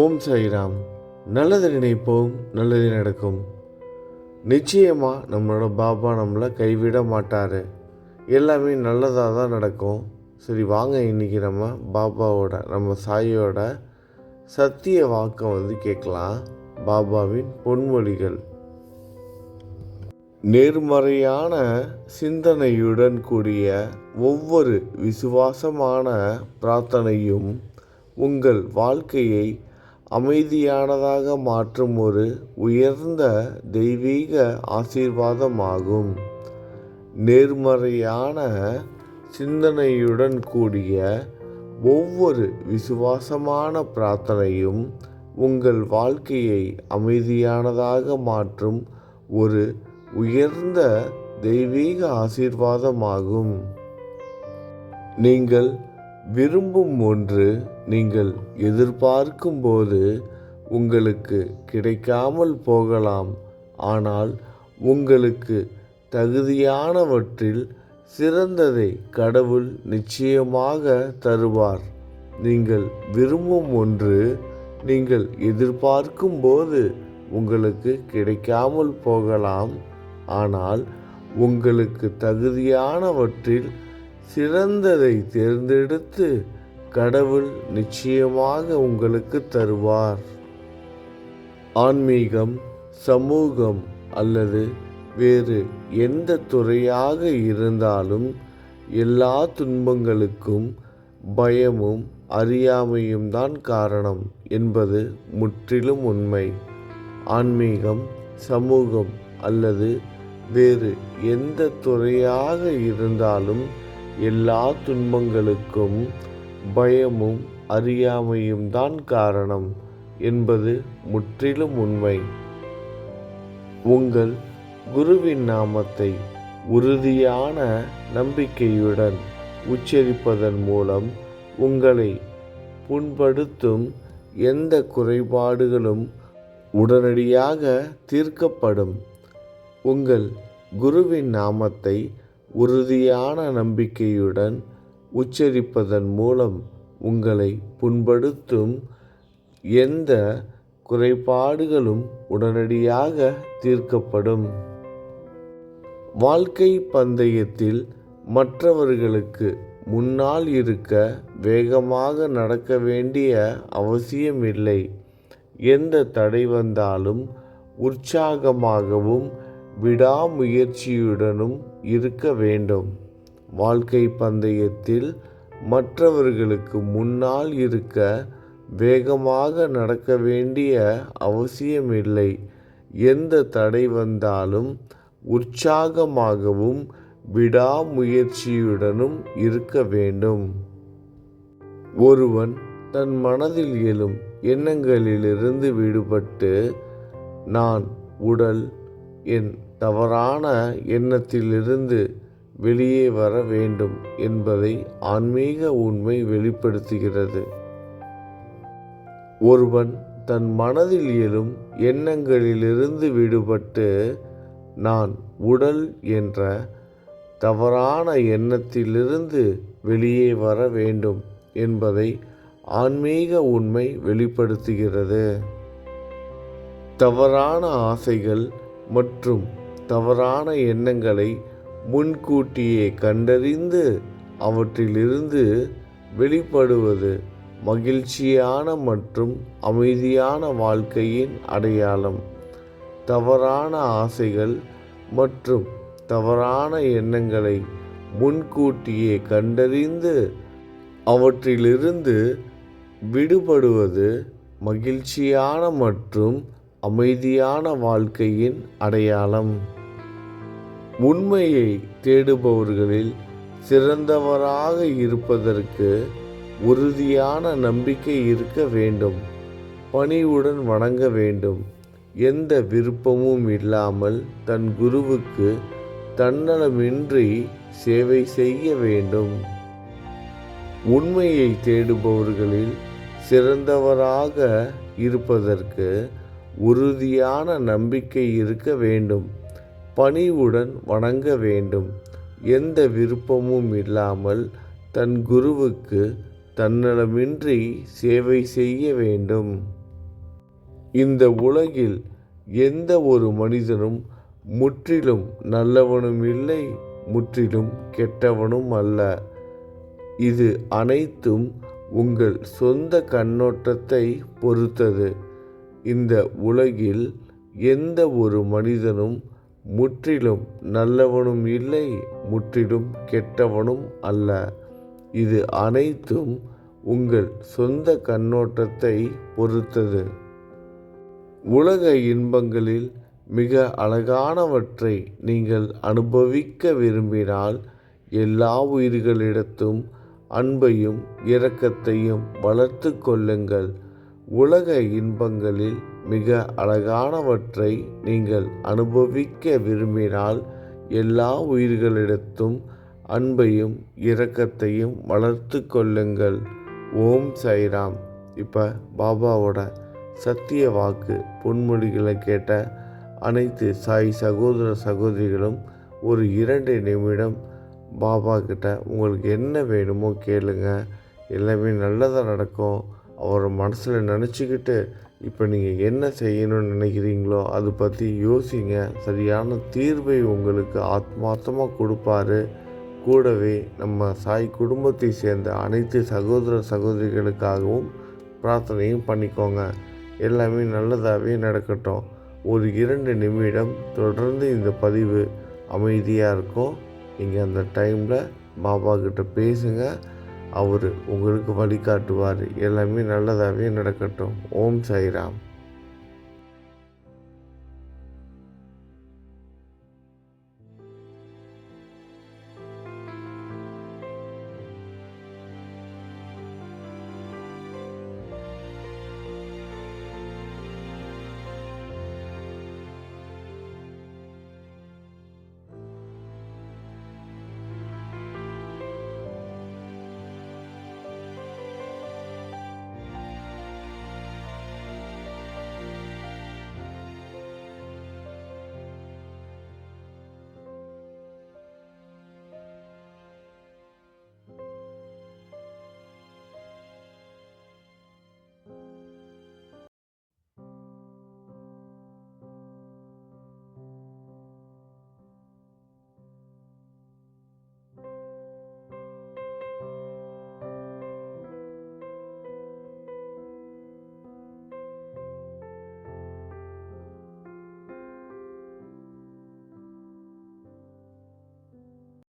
ஓம் சாய்ராம். நல்லது நினைப்போம் நல்லது நடக்கும். நிச்சயமாக நம்மளோட பாபா நம்மளை கைவிட மாட்டார். எல்லாமே நல்லதாக தான் நடக்கும். சரி வாங்க இன்றைக்கி நம்ம பாபாவோட நம்ம சாயோட சத்திய வாக்கம் வந்து கேட்கலாம். பாபாவின் பொன்மொழிகள். நேர்மறையான சிந்தனையுடன் கூடிய ஒவ்வொரு விசுவாசமான பிரார்த்தனையும் உங்கள் வாழ்க்கையை அமைதியானதாக மாற்றும் ஒரு உயர்ந்த தெய்வீக ஆசீர்வாதமாகும். நேர்மறையான சிந்தனையுடன் கூடிய ஒவ்வொரு விசுவாசமான பிரார்த்தனையும் உங்கள் வாழ்க்கையை அமைதியானதாக மாற்றும் ஒரு உயர்ந்த தெய்வீக ஆசீர்வாதமாகும். நீங்கள் விரும்பும் ஒன்று நீங்கள் எதிர்பார்க்கும் போது உங்களுக்கு கிடைக்காமல் போகலாம். ஆனால் உங்களுக்கு தகுதியானவற்றில் சிறந்ததை கடவுள் நிச்சயமாக தருவார். நீங்கள் விரும்பும் ஒன்று நீங்கள் எதிர்பார்க்கும் போது உங்களுக்கு கிடைக்காமல் போகலாம். ஆனால் உங்களுக்கு தகுதியானவற்றில் சிறந்ததை தேர்ந்தெடுத்து கடவுள் நிச்சயமாக உங்களுக்கு தருவார். ஆன்மீகம் சமூகம் அல்லது வேறு எந்த துறையாக இருந்தாலும் எல்லா துன்பங்களுக்கும் பயமும் அறியாமையும் தான் காரணம் என்பது முற்றிலும் உண்மை. ஆன்மீகம் சமூகம் அல்லது வேறு எந்த துறையாக இருந்தாலும் எல்லா துன்பங்களுக்கும் பயமும் அறியாமையும் தான் காரணம் என்பது முற்றிலும் உண்மை. உங்கள் குருவின் நாமத்தை உறுதியான நம்பிக்கையுடன் உச்சரிப்பதன் மூலம் உங்களை புண்படுத்தும் எந்த குறைபாடுகளும் உடனடியாக தீர்க்கப்படும். உங்கள் குருவின் நாமத்தை உறுதியான நம்பிக்கையுடன் உச்சரிப்பதன் மூலம் உங்களை புண்படுத்தும் எந்த குறைபாடுகளும் உடனடியாக தீர்க்கப்படும். வாழ்க்கை பந்தயத்தில் மற்றவர்களுக்கு முன்னால் இருக்க வேகமாக நடக்க வேண்டிய அவசியமில்லை. எந்த தடை வந்தாலும் உற்சாகமாகவும் விடாமுயற்சியுடனும் இருக்க வேண்டும். வாழ்க்கை பந்தயத்தில் மற்றவர்களுக்கு முன்னால் இருக்க வேகமாக நடக்க வேண்டிய அவசியமில்லை. எந்த தடை வந்தாலும் உற்சாகமாகவும் விடாமுயற்சியுடனும் இருக்க வேண்டும். ஒருவன் தன் மனதில் எழும் எண்ணங்களிலிருந்து விடுபட்டு நான் உடல் என் தவறான எண்ணத்திலிருந்து வெளியே வர வேண்டும் என்பதை ஆன்மீக உண்மை வெளிப்படுத்துகிறது. ஒருவன் தன் மனதில் எழும் எண்ணங்களிலிருந்து விடுபட்டு நான் உடல் என்ற தவறான எண்ணத்திலிருந்து வெளியே வர வேண்டும் என்பதை ஆன்மீக உண்மை வெளிப்படுத்துகிறது. தவறான ஆசைகள் மற்றும் தவறான எண்ணங்களை முன்கூட்டியே கண்டறிந்து அவற்றிலிருந்து வெளிப்படுவது மகிழ்ச்சியான மற்றும் அமைதியான வாழ்க்கையின் அடையாளம். தவறான ஆசைகள் மற்றும் தவறான எண்ணங்களை முன்கூட்டியே கண்டறிந்து அவற்றிலிருந்து விடுபடுவது மகிழ்ச்சியான மற்றும் அமைதியான வாழ்க்கையின் அடையாளம். உண்மையை தேடுபவர்களில் சிறந்தவராக இருப்பதற்கு உறுதியான நம்பிக்கை இருக்க வேண்டும். பணிவுடன் வணங்க வேண்டும். எந்த விருப்பமும் இல்லாமல் தன் குருவுக்கு தன்னலமின்றி சேவை செய்ய வேண்டும். உண்மையை தேடுபவர்களில் சிறந்தவராக இருப்பதற்கு உறுதியான நம்பிக்கை இருக்க வேண்டும். பணிவுடன் வணங்க வேண்டும். எந்த விருப்பமும் இல்லாமல் தன் குருவுக்கு தன்னலமின்றி சேவை செய்ய வேண்டும். இந்த உலகில் எந்த ஒரு மனிதனும் முற்றிலும் நல்லவனும் இல்லை முற்றிலும் கெட்டவனும் அல்ல. இது அனைத்தும் உங்கள் சொந்த கண்ணோட்டத்தை பொறுத்தது. இந்த உலகில் எந்த ஒரு மனிதனும் முற்றிலும் நல்லவனும் இல்லை முற்றிலும் கெட்டவனும் அல்ல. இது அனைத்தும் உங்கள் சொந்த கண்ணோட்டத்தை பொறுத்தது. உலக இன்பங்களில் மிக அழகானவற்றை நீங்கள் அனுபவிக்க விரும்பினால் எல்லா உயிர்களிடத்தும் அன்பையும் இரக்கத்தையும் வளர்த்து கொள்ளுங்கள். உலக இன்பங்களில் மிக அழகானவற்றை நீங்கள் அனுபவிக்க விரும்பினால் எல்லா உயிர்களிடத்தும் அன்பையும் இரக்கத்தையும் வளர்த்து கொள்ளுங்கள். ஓம் சைராம் இப்போ பாபாவோட சத்திய வாக்கு பொன்மொழிகளை கேட்ட அனைத்து சாய் சகோதர சகோதரிகளும் ஒரு இரண்டு நிமிடம் பாபா கிட்ட உங்களுக்கு என்ன வேணுமோ கேளுங்க. எல்லாமே நல்லதாக நடக்கும். அவரை மனசில் நினச்சிக்கிட்டு இப்போ நீங்கள் என்ன செய்யணும்னு நினைக்கிறீங்களோ அதை பற்றி யோசிங்க. சரியான தீர்வை உங்களுக்கு ஆத்மார்த்தமாக கொடுப்பாரு. கூடவே நம்ம சாய் குடும்பத்தை சேர்ந்த அனைத்து சகோதர சகோதரிகளுக்காகவும் பிரார்த்தனையும் பண்ணிக்கோங்க. எல்லாமே நல்லதாகவே நடக்கட்டும். ஒரு இரண்டு நிமிடம் தொடர்ந்து இந்த பதிவு அமைதியாக இருக்கும். நீங்கள் அந்த டைமில் பாபா கிட்ட பேசுங்கள் அவர் உங்களுக்கு வழிகாட்டுவார். எல்லாமே நல்லதாகவே நடக்கட்டும். ஓம் சாய்ராம்.